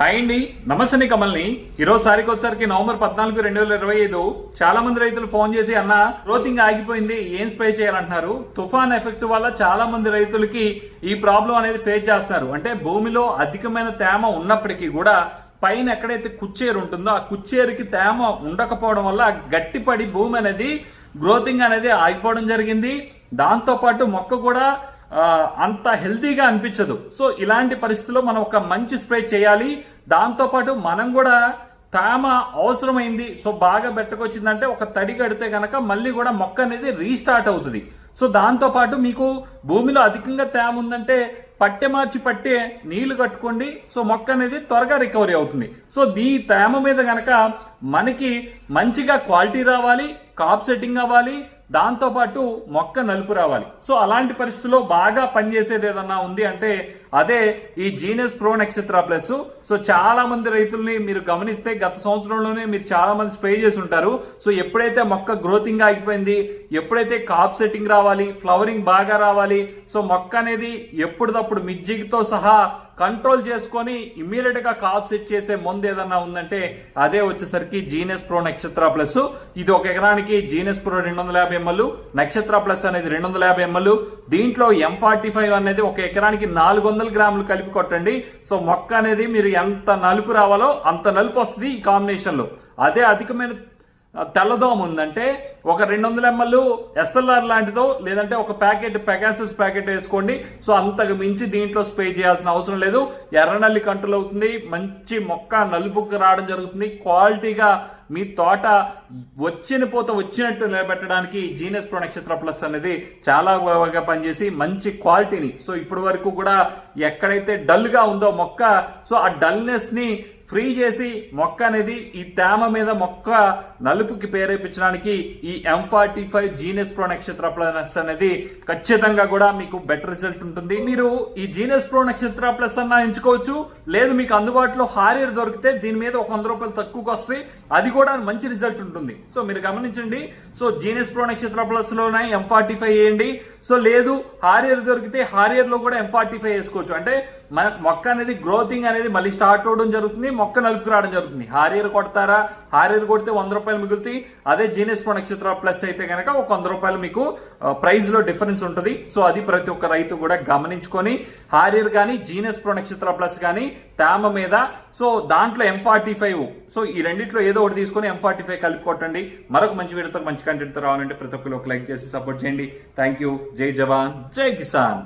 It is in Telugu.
హాయ్ అండి. నమస్తే కమల్ని. ఈరోజు సారికి వచ్చేసరికి నవంబర్ పద్నాలుగు రెండు వేల ఇరవై ఐదు చాలా మంది రైతులు ఫోన్ చేసి అన్న గ్రోతింగ్ ఆగిపోయింది ఏం స్ప్రే చేయాలంటున్నారు? తుఫాన్ ఎఫెక్ట్ వల్ల చాలా మంది రైతులకి ఈ ప్రాబ్లం అనేది ఫేస్ చేస్తున్నారు. అంటే భూమిలో అధికమైన తేమ ఉన్నప్పటికీ కూడా పైన ఎక్కడైతే కుచ్చేరు ఉంటుందో ఆ కుచ్చేరుకి తేమ ఉండకపోవడం వల్ల గట్టిపడి భూమి అనేది గ్రోతింగ్ అనేది ఆగిపోవడం జరిగింది. దాంతోపాటు మొక్క కూడా అంత హెల్తీగా అనిపించదు. సో ఇలాంటి పరిస్థితుల్లో మనం ఒక మంచి స్ప్రే చేయాలి. దాంతోపాటు మనం కూడా తేమ అవసరమైంది సో బాగా బెట్టకొచ్చిందంటే ఒక తడి కడితే కనుక మళ్ళీ కూడా మొక్క అనేది రీస్టార్ట్ అవుతుంది. సో దాంతోపాటు మీకు భూమిలో అధికంగా తేమ ఉందంటే పట్టె మార్చి పట్టే నీళ్ళు కట్టుకోండి. సో మొక్క అనేది త్వరగా రికవరీ అవుతుంది. సో దీ తేమ మీద కనుక మనకి మంచిగా క్వాలిటీ రావాలి కాప్ సెట్టింగ్ అవ్వాలి దాంతోపాటు మొక్క నలుపు రావాలి. సో అలాంటి పరిస్థితుల్లో బాగా పనిచేసేది ఏదన్నా ఉంది అంటే అదే ఈ Genus Pro Nakshatra Plus so చాలా మంది రైతుల్ని మీరు గమనిస్తే గత సంవత్సరంలోనే మీరు చాలా మంది స్ప్రే చేసి ఉంటారు. సో ఎప్పుడైతే మొక్క గ్రోతింగ్ ఆగిపోయింది ఎప్పుడైతే కాప్ సెట్టింగ్ రావాలి ఫ్లవరింగ్ బాగా రావాలి సో మొక్క అనేది ఎప్పుడప్పుడు మిజ్జిగ్తో సహా కంట్రోల్ చేసుకొని ఇమ్మీడియట్గా కాప్ సెట్ చేసే ముందు ఏదన్నా ఉందంటే అదే వచ్చేసరికి జీనస్ ప్రో నక్షత్ర ప్లస్ ఇది ఒక ఎకరానికి జీనస్ ప్రో రెండు వందల యాభై ఎంఎల్ నక్షత్ర ప్లస్ అనేది రెండు వందల యాభై ఎంఎల్ దీంట్లో ఎం ఫార్టీ ఫైవ్ అనేది ఒక ఎకరానికి నాలుగు వందల గ్రాములు కలిపి కొట్టండి. సో మొక్క అనేది మీరు ఎంత నలుపు రావాలో అంత నలుపు వస్తుంది ఈ కాంబినేషన్లో. అదే అధికమైన తెల్లదోమ ఉందంటే ఒక రెండు వందల ఎంఎల్ ఎస్ఎల్ఆర్ లాంటిదో లేదంటే ఒక ప్యాకెట్ పెగాసిస్ ప్యాకెట్ వేసుకోండి. సో అంతకు మించి దీంట్లో స్ప్రే చేయాల్సిన అవసరం లేదు. ఎర్రనల్లి కంట్రోల్ అవుతుంది. మంచి మొక్క నలుపుకు రావడం జరుగుతుంది. క్వాలిటీగా మీ తోట వచ్చిన పోత వచ్చినట్టు నిలబెట్టడానికి జీనస్ ప్రో నక్షత్ర ప్లస్ అనేది చాలా బాగా పనిచేసి మంచి క్వాలిటీని. సో ఇప్పటి వరకు కూడా ఎక్కడైతే డల్గా ఉందో మొక్క సో ఆ డల్నెస్ని ఫ్రీ చేసి మొక్క అనేది ఈ తేమ మీద మొక్క నలుపుకి ప్రేరేపించడానికి ఈ M forty five Genus pro Nakshatra plus అనేది ఖచ్చితంగా కూడా మీకు బెటర్ రిజల్ట్ ఉంటుంది. మీరు ఈ జీనస్ ప్రో నక్షత్ర ప్లస్ అన్న ఎంచుకోవచ్చు. లేదు మీకు అందుబాటులో హారియర్ దొరికితే దీని మీద ఒక వంద రూపాయలు తక్కువకి వస్తాయి. అది కూడా మంచి రిజల్ట్ ఉంటుంది. సో మీరు గమనించండి. సో జీనస్ ప్రో నక్షత్ర ప్లస్లోనే ఎం ఫార్టీ ఫైవ్ వేయండి. సో లేదు హారియర్ దొరికితే హారియర్లో కూడా ఎం ఫార్టీ ఫైవ్ వేసుకోవచ్చు. అంటే మన మొక్క అనేది గ్రోతింగ్ అనేది మళ్ళీ స్టార్ట్ అవడం జరుగుతుంది. మొక్క నలుపుకు రావడం జరుగుతుంది. హారియర్ కొడతారా? హారియర్ కొడితే వంద రూపాయలు మిగులుతాయి. అదే జీనియస్ ప్రో నక్షత్ర ప్లస్ అయితే కనుక ఒక వంద రూపాయలు మీకు ప్రైస్లో డిఫరెన్స్ ఉంటుంది. సో అది ప్రతి ఒక్క రైతు కూడా గమనించుకొని హారియర్ కానీ జీనస్ ప్రో నక్షత్ర ప్లస్ కానీ తేమ మీద సో దాంట్లో ఎం ఫార్టీ ఫైవ్ సో ఈ రెండిట్లో ఏదో ఒకటి తీసుకొని ఎం ఫార్టీ ఫైవ్ కలిపి కొట్టండి. మరొక మంచి వీడియోతో మంచి కంటెంట్తో రావాలంటే ప్రతి ఒక్కరు ఒక లైక్ చేసి సపోర్ట్ చేయండి. థ్యాంక్ యూ జై జవాన్. జై కిసాన్.